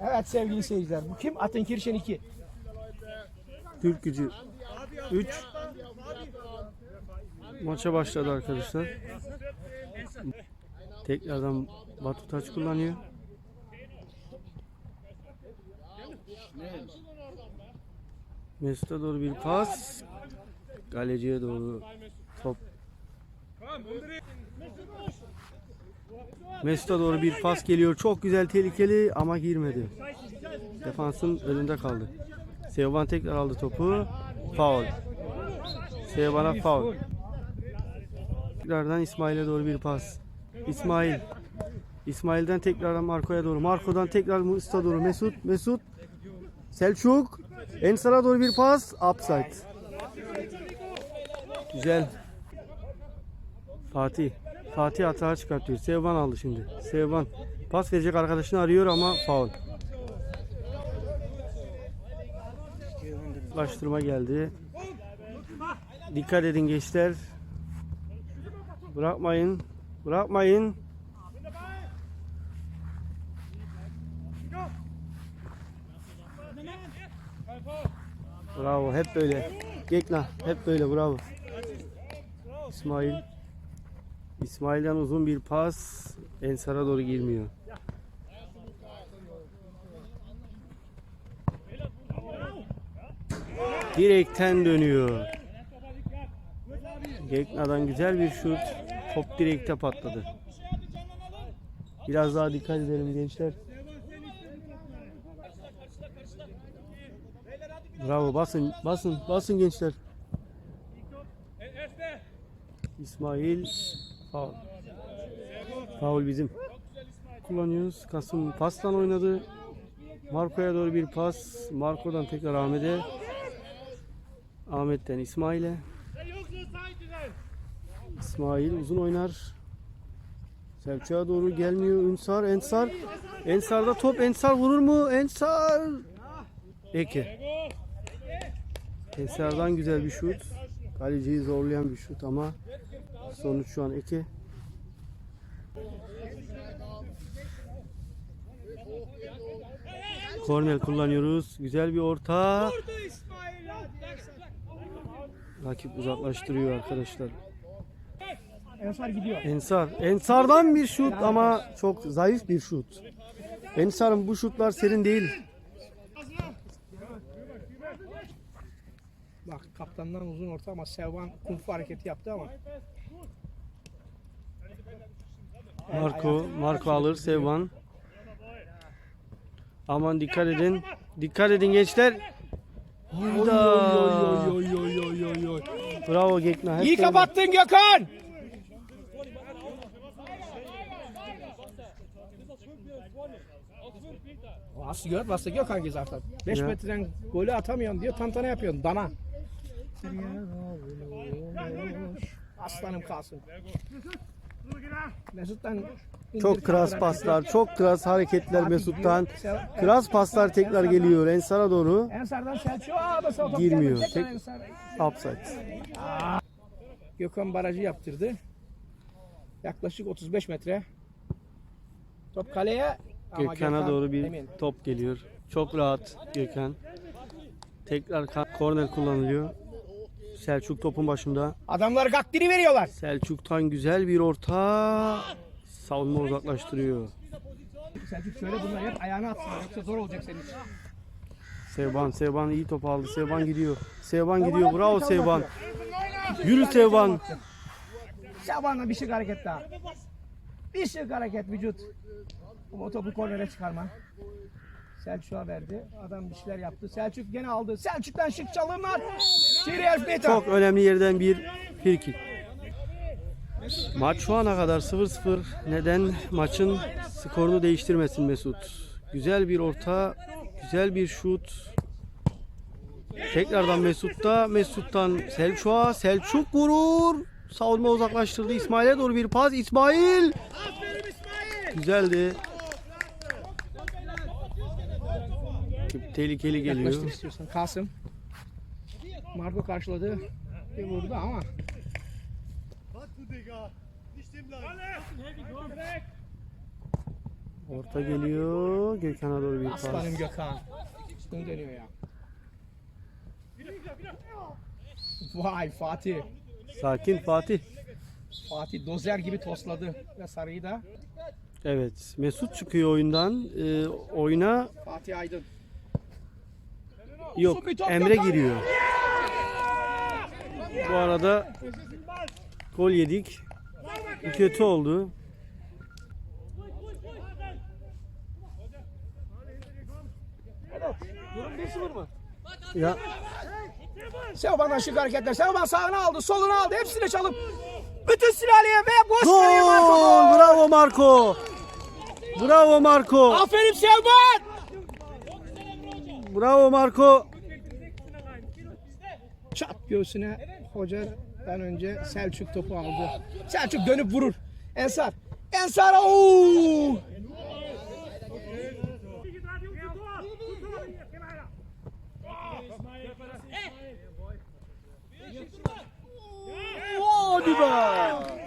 Evet sevgili seyirciler. Bu kim? Atenkirşen 2. Türk gücü 3 maça başladı arkadaşlar. Tekrardan Batu Taç kullanıyor. Mesut'a doğru bir pas. Kaleciye doğru top. Mesut'a doğru bir pas geliyor. Çok güzel tehlikeli ama girmedi. Defansın önünde kaldı. Sevban tekrar aldı topu. Foul. Sevban'a foul. Tekrardan İsmail'e doğru bir pas. İsmail. İsmail'den tekrardan Marco'ya doğru. Marco'dan tekrar Mesut'a doğru. Mesut. Mesut. Selçuk. Ensar'a doğru bir pas. Upside. Güzel. Fatih. Fatih hata çıkartıyor. Sevban aldı şimdi. Sevban. Pas verecek arkadaşını arıyor ama foul. Ulaştırma geldi. Dikkat edin gençler. Bırakmayın. Bırakmayın. Bravo. Hep böyle. Gekna. Hep böyle. Bravo. İsmail. İsmail'den uzun bir pas. Ensar'a doğru girmiyor. Direkten dönüyor. Gekna'dan güzel bir şut. Top direkte patladı. Biraz daha dikkat edelim gençler. Bravo basın basın basın gençler. İsmail faul. Faul bizim. Kullanıyoruz. Kasım pastan oynadı. Marco'ya doğru bir pas. Marco'dan tekrar Ahmet'e. Ahmet'ten İsmail'e. İsmail uzun oynar. Selçuk'a doğru gelmiyor. Ünsar, Ensar. Ensar'da top. Ensar vurur mu? Ensar. Eke. Ensar'dan güzel bir şut. Kaleciyi zorlayan bir şut ama sonuç şu an Eke. Korner kullanıyoruz. Güzel bir orta. Rakip uzaklaştırıyor arkadaşlar. Ensar gidiyor. Ensar. Ensar'dan bir şut ama çok zayıf bir şut. Ensar'ın bu şutlar serin değil. Bak kaptandan uzun orta ama Sevban kung fu hareketi yaptı ama. Marco, Marco alır Sevban. Aman dikkat edin. Dikkat edin gençler. Hayda. Bravo Gekna. İyi kapattın Gökhan. Aslı gör, bastı Gökhan ki zaten. 5 Ya. metreden golü atamıyorsun diyor, tantana yapıyorsun, dana. Aslanım kalsın. Mesut'tan Çok kras paslar, çok kras hareketler Mesut'tan. Kras paslar tekrar geliyor Ensar'a doğru. Girmiyor. Tek-. Upside. Gökhan barajı yaptırdı. Yaklaşık 35 metre. Top kaleye. ama Gökhan'a Gökhan doğru bir emin. top geliyor. Çok rahat Gökhan. Tekrar korner kullanılıyor. Selçuk topun başında. Adamlar gaktiri veriyorlar. Selçuk'tan güzel bir orta. Savunma uzaklaştırıyor. Selçuk şöyle bunlar hep ayağına atsınlar yoksa zor olacak senin için. Sevban, Sevban iyi top aldı. Sevban gidiyor. Sevban gidiyor. Bravo Sevban. Yürü Sevban. Şaban'la bir şık hareket daha. Bir şık hareket vücut. Bu topu kornere çıkarma. Selçuk'a verdi. Adam bir şeyler yaptı. Selçuk gene aldı. Selçuk'tan şık çalımlar. Sirius Peter. Çok önemli yerden bir frikik. Maç şu ana kadar 0-0. Neden maçın skorunu değiştirmesin Mesut? Güzel bir orta, güzel bir şut. Tekrardan Mesut'ta, Mesut'tan Selçuk'a, Selçuk vurur. Savunma uzaklaştırdı. İsmail'e doğru bir pas. İsmail! Güzeldi. Tehlikeli geliyor. Yaklaştır istiyorsan. Kasım. Marco karşıladı. Bir vurdu ama. Orta geliyor. Gökhan'a doğru bir pas. Aslanım Gökhan. Üstüne dönüyor ya. Vay Fatih. Sakin Fatih. Fatih dozer gibi tosladı ve sarıyı da Evet. Mesut çıkıyor oyundan. Ee, oyuna Fatih Aydın. Yok. Emre giriyor. Bu arada gol yedik. Bu kötü oldu. Durum 1-0 mı? Ya Sevban'dan şık hareketler. Sevban sağına aldı, soluna aldı. Hepsini çalıp bütün sülaleye ve boş Gol! Marco. Bravo Marco. Bravo Marco. Aferin Sevban. Bravo Marco. Çat göğsüne hocadan önce Selçuk topu aldı. Selçuk dönüp vurur. Ensar. Ensar. Oo! Hadi!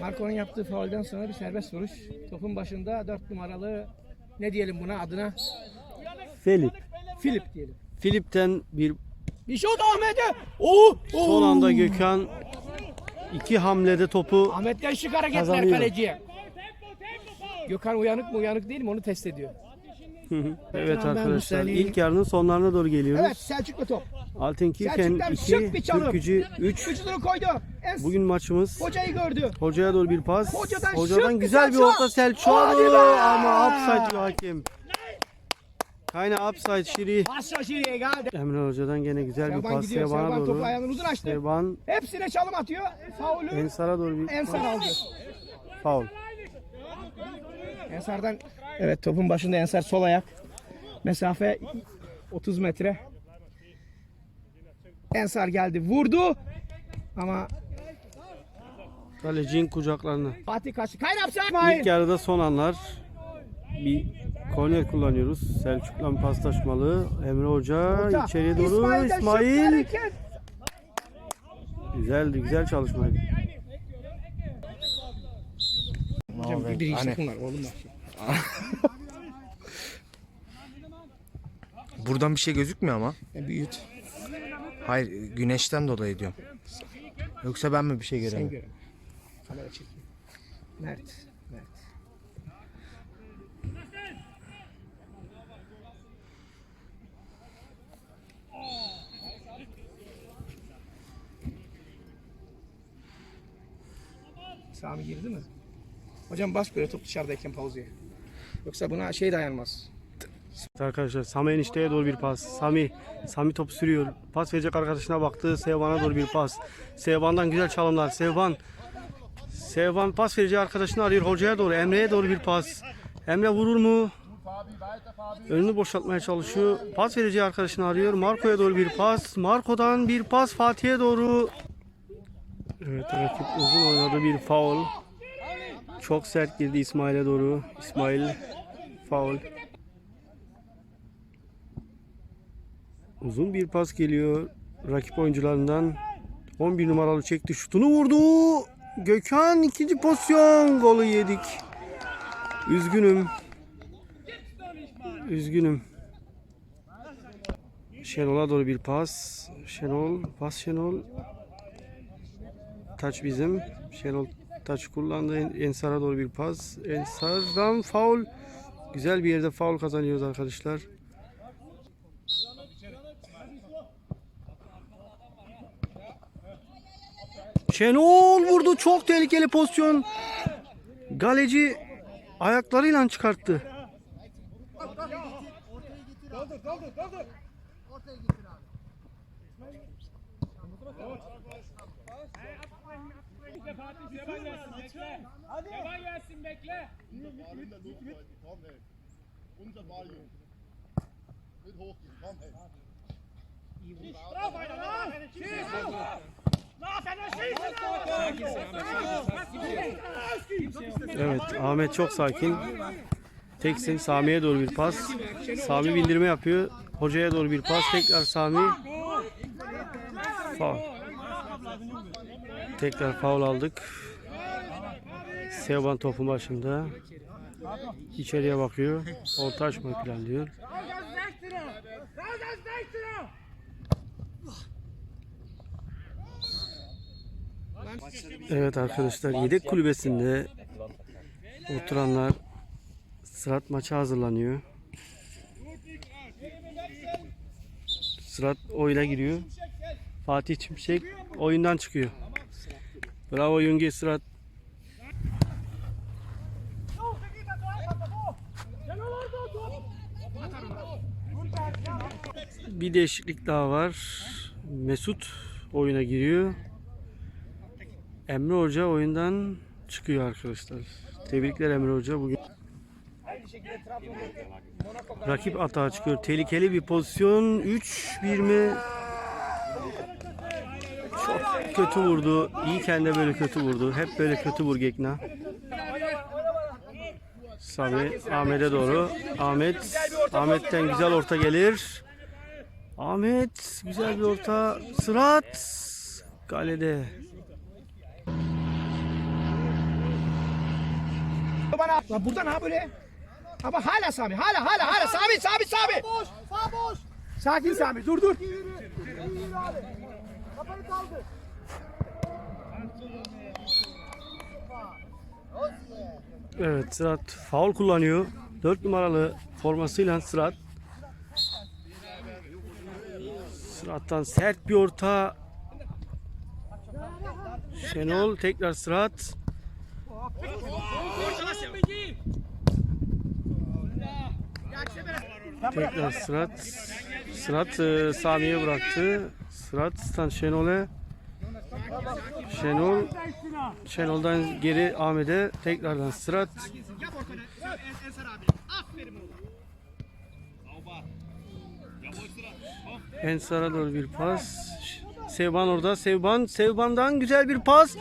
Marco'nun yaptığı faulden sonra bir serbest vuruş. Topun başında 4 numaralı ne diyelim buna adına? Filip. Filip diyelim. Filip'ten bir Bir şut Ahmet'e. Oo! son anda Gökhan iki hamlede topu Ahmet'ten şık hareketler Kazanıyor. kaleciye. Gökhan uyanık mı uyanık değil mi onu test ediyor. Evet Ben bu arkadaşlar ilk yarının sonlarına doğru geliyoruz. Evet Selçuk'la top. Altenkirchen Selçuk'tan 2, şık bir çalım. Türk gücü 3. Vücudunu koydu. Bugün maçımız hocayı gördü. hocaya doğru bir pas. Hocadan şık bir güzel bir Selçuk. orta Selçuk'a Hadi doğru be! ama offside diyor hakem. Kayna offside Şiri. Pas şaşırıyor geldi. Emre Hoca'dan gene güzel bir Serban pas gidiyor. Serban topu doğru. ayağının uzun açtı. Sevan Hepsine çalım atıyor. Faulü Ensar'a doğru bir Ensar aldı. faul. Ensar'dan evet topun başında Ensar sol ayak. Mesafe 30 metre. Ensar geldi vurdu ama Kalecinin kucaklarına. Fatih kaçtı. Kaynapsa İsmail. İlk yarıda son anlar. Bir korner kullanıyoruz. Selçuk'la bir paslaşmalı. Emre Hoca Orta. içeriye doğru. İsmail'den İsmail. hareket. Güzeldi, güzel çalışmaydı. Hocam bir, bir işte bunlar oğlum bak. Buradan bir şey gözükmüyor ama. Ya büyüt. Hayır güneşten dolayı diyorum. Yoksa ben mi bir şey Sen göremiyorum? göre. Kamera çekiyor. Mert. Mert. Sami girdi mi? Hocam bas böyle top dışarıdayken pauzaya. Yoksa buna şey dayanmaz. Arkadaşlar Sami enişteye doğru bir pas. Sami Sami top sürüyor. Pas verecek arkadaşına baktı. Sevvan'a doğru bir pas. Sevvan'dan güzel çalımlar. Sevvan Sevvan pas verecek arkadaşını arıyor. Hocaya doğru. Emre'ye doğru bir pas. Emre vurur mu? Önünü boşaltmaya çalışıyor. Pas vereceği arkadaşını arıyor. Marco'ya doğru bir pas. Marco'dan bir pas Fatih'e doğru. Evet rakip uzun oynadı bir faul. Çok sert girdi İsmail'e doğru. İsmail faul. Uzun bir pas geliyor rakip oyuncularından. 11 numaralı çekti şutunu vurdu. Gökhan ikinci pozisyon golü yedik. Üzgünüm. Üzgünüm. Şenol'a doğru bir pas. Şenol, pas Şenol. Taç bizim. Şenol taç kullandı. En- Ensar'a doğru bir pas. Ensar'dan faul. Güzel bir yerde faul kazanıyoruz arkadaşlar. Şenol vurdu. Çok tehlikeli pozisyon. Galeci ayaklarıyla çıkarttı. Devam gelsin bekle. Unser Ball, Junge. Mit hochgehen, komm, ey. Drauf einer, na! Schieß! Na, Fenner, schieß! Evet Ahmet çok sakin. Teksin Sami'ye doğru bir pas. Sami bindirme yapıyor. Hocaya doğru bir pas. Tekrar Sami. Faul. Tekrar faul aldık. Sevban topun başında. İçeriye bakıyor. Orta açmayı planlıyor. Raus aus 16er! Raus aus 16er! Evet arkadaşlar yedek kulübesinde oturanlar Sırat maça hazırlanıyor. Sırat oyuna giriyor. Fatih Çimşek oyundan çıkıyor. Bravo Yungi Sırat. Bir değişiklik daha var. Mesut oyuna giriyor. Emre Hoca oyundan çıkıyor arkadaşlar. Tebrikler Emre Hoca. Bugün rakip atağa çıkıyor. Tehlikeli bir pozisyon. 3-1 mi? Çok kötü vurdu. İyiyken de böyle kötü vurdu. Hep böyle kötü vur Gekna. Sami Ahmet'e doğru. Ahmet Ahmet'ten güzel orta gelir. Ahmet güzel bir orta. Sırat kalede. bana. Lan burada ne böyle? Ama hala Sami. Hala hala hala Sami Sami Sami. Boş, sağ boş. Sakin Sami. Dur dur. Kafayı kaldır. Evet Sırat faul kullanıyor. 4 numaralı formasıyla Sırat. Sırat'tan sert bir orta. Şenol tekrar Sırat. Tekrar Sırat. Sırat e, Sami'ye bıraktı. Sırat'tan Şenol'e. Şenol Şenol'dan geri Ahmet'e tekrardan Sırat. Ensar'a doğru bir pas. Sevban orada. Sevban. Sevban'dan güzel bir pas.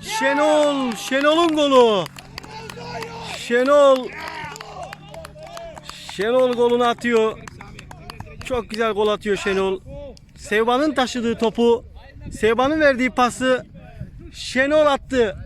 Şenol. Şenol'un golü. Şenol. Şenol golünü atıyor. Çok güzel gol atıyor Şenol. Sevban'ın taşıdığı topu, Sevban'ın verdiği pası Şenol attı.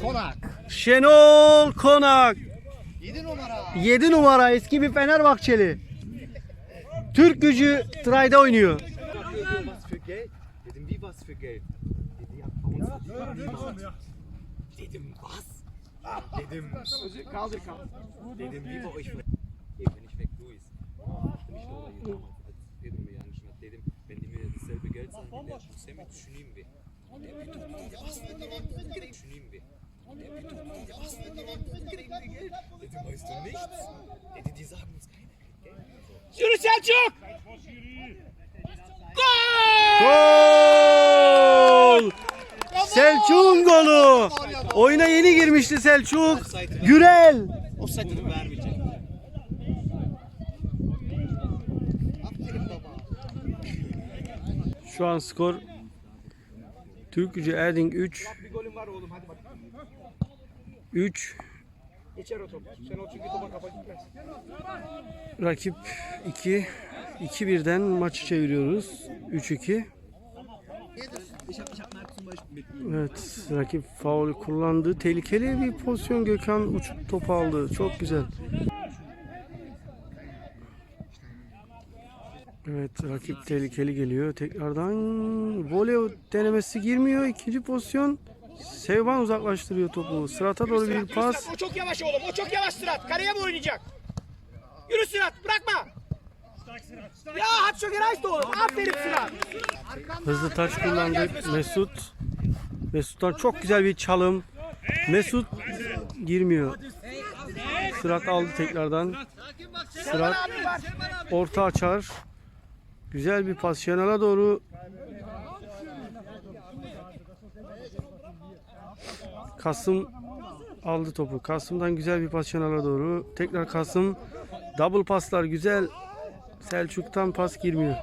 Konak. Şenol Konak. 7 numara. 7 numara eski bir Fenerbahçeli. Türk gücü Tray'da oynuyor. Dedim was für Geld? Dedim was? Dedim, Kaldır kaldır. dedim wie bei euch. Hey, wenn ich weg Luis. Dedim işte olayı damals als Pedro mir angeschrieben hat. Dedim wenn die mir wie der Busemi düşüneyim bir. Dur ya düşüneyim bir. Yürü Selçuk. Gol! Selçuk'un golü. Oyuna yeni girmişti Selçuk. Gürel. Offside dedim Şu an skor Türk gücü Erding 3 Bir golün var oğlum hadi bak. 3 Geçer o top. Sen o çünkü topa kafa gitmez. rakip 2 2 birden maçı çeviriyoruz. 3-2. Evet, rakip faul kullandı. Tehlikeli bir pozisyon Gökhan uçup topu aldı. Çok güzel. Evet, rakip tehlikeli geliyor. Tekrardan voley denemesi girmiyor. İkinci pozisyon. Sevban uzaklaştırıyor topu. Sırata doğru bir pas. O çok yavaş oğlum. O çok yavaş Sırat. Kaleye mi oynayacak? Yürü Sırat. Bırakma. Ya hadi çok yavaş da oğlum. Aferin Sırat. Hızlı taç kullandık. Mesut. Mesut'tan çok güzel bir çalım. Mesut girmiyor. Sırat aldı tekrardan. Sırat orta açar. Güzel bir pas Şenol'a doğru. Kasım aldı topu. Kasım'dan güzel bir pas Şenol'a doğru. Tekrar Kasım. Double paslar güzel. Selçuk'tan pas girmiyor.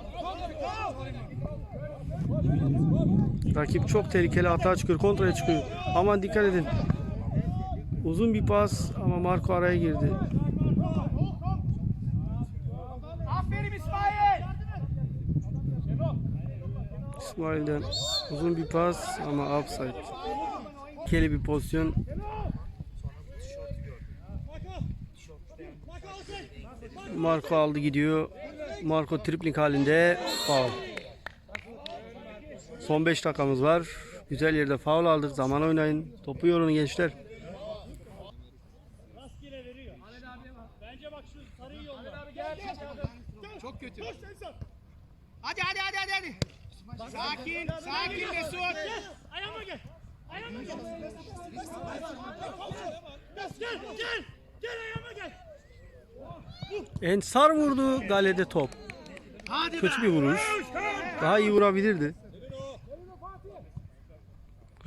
Rakip çok tehlikeli hata çıkıyor. Kontraya çıkıyor. Aman dikkat edin. Uzun bir pas ama Marco araya girdi. Aferin İsmail. İsmail'den uzun bir pas ama offside. Tehlikeli bir pozisyon. Marco aldı gidiyor. Marco tripling halinde faul. Son 5 dakikamız var. Güzel yerde faul aldık. Zaman oynayın. Topu yorun gençler. Çok kötü. Hadi hadi hadi hadi. Sakin, sakin Mesut. Ayağıma gel. Ayağıma gel. Gel gel. Gel ayağıma gel. Ensar vurdu. Galede top. Hadi Kötü bir vuruş. Daha iyi vurabilirdi.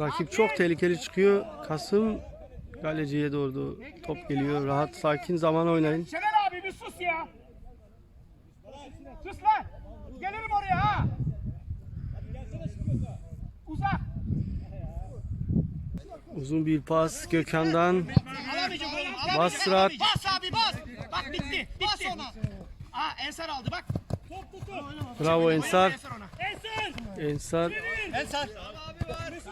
Rakip çok tehlikeli çıkıyor. Kasım galeciye doğru top geliyor. Rahat sakin zaman oynayın. Şener abi bir sus ya. Sus lan. Gelirim oraya ha. Uzun bir pas Gökhan'dan. Alamayacak. Basrat. Bas abi bas. Bak bitti. Bas ona. Aa Ensar aldı bak. Bravo Ensar. Ensar. Ensar. Ensar.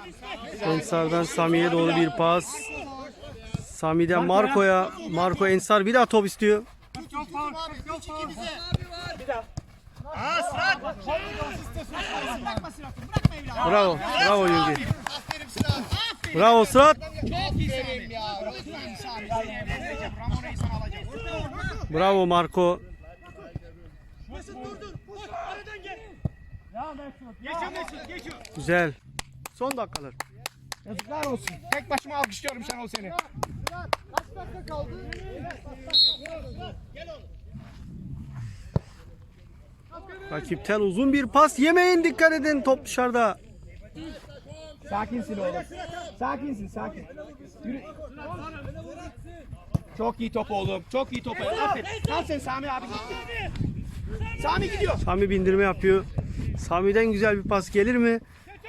Ensar. Ensar'dan Sami'ye doğru bir pas. Sami'den Marco'ya. Marco Ensar bir daha top istiyor. Sırat. Bravo. Bravo Yungi. Bravo Sırat. Çok iyi Sami. Lütfen Sami. Sami'ye vereceğim. Ramona'yı sana alacağım. Bravo Marco. Mesut dur dur. Koş aradan gel. Ya Mesut. Geçiyor Mesut. Geçiyor. Güzel. Son dakikalar. Yazıklar olsun. Tek başıma alkışlıyorum Şenol seni. Kaç dakika kaldı? Rakipten uzun bir pas yemeyin dikkat edin top dışarıda. Sakinsin oğlum. Sakinsin sakin. Yürü. Çok iyi top oğlum. Çok iyi top. Aferin. Sen Sami abi gitti. Sami gidiyor. Sami bindirme yapıyor. Sami'den güzel bir pas gelir mi?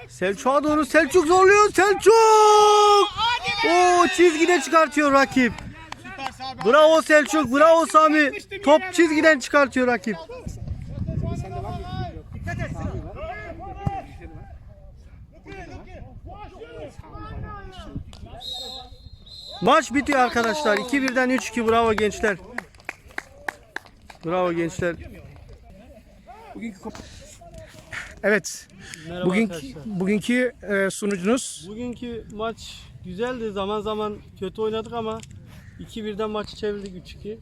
Selçuk'a doğru Selçuk zorluyor. Selçuk! Oo çizgide çıkartıyor rakip. Bravo Selçuk, bravo Sami. Top çizgiden çıkartıyor rakip. Dikkat et. Maç bitiyor arkadaşlar. 2-1'den 3-2 bravo gençler. Bravo gençler. Evet. Bugünkü, bugünkü e, sunucunuz Bugünkü maç güzeldi. Zaman zaman kötü oynadık ama 2-1'den maçı çevirdik 3-2.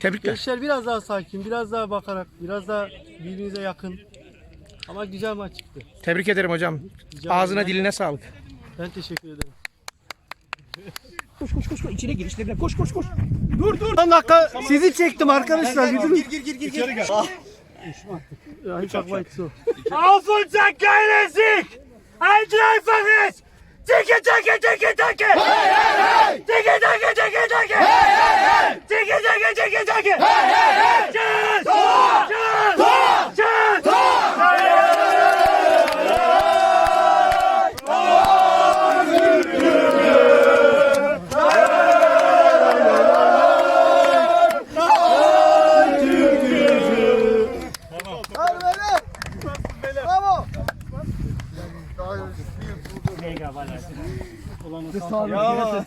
tebrikler. Gençler biraz daha sakin, biraz daha bakarak, biraz daha birbirinize yakın. Ama güzel maç çıktı. Tebrik ederim hocam. Rica Ağzına ederim. diline sağlık. Ben teşekkür ederim. Koş koş koş koş içine gir içine koş koş koş. Dur dur. Son dakika sizi çektim arkadaşlar. Gir gir gir gir gir. gir. Ya hiç. Auf unser geiler Sieg! Ein Dreifaches! Ticke, ticke, ticke, ticke! Hey, hey, hey! Ticke, ticke, ticke, ticke! Hey, hey, hey! Ticke, ticke, ticke, ticke! Hey, hey, hey! Tschüss! Tor! Tschüss! Tor! Tor! Bravo.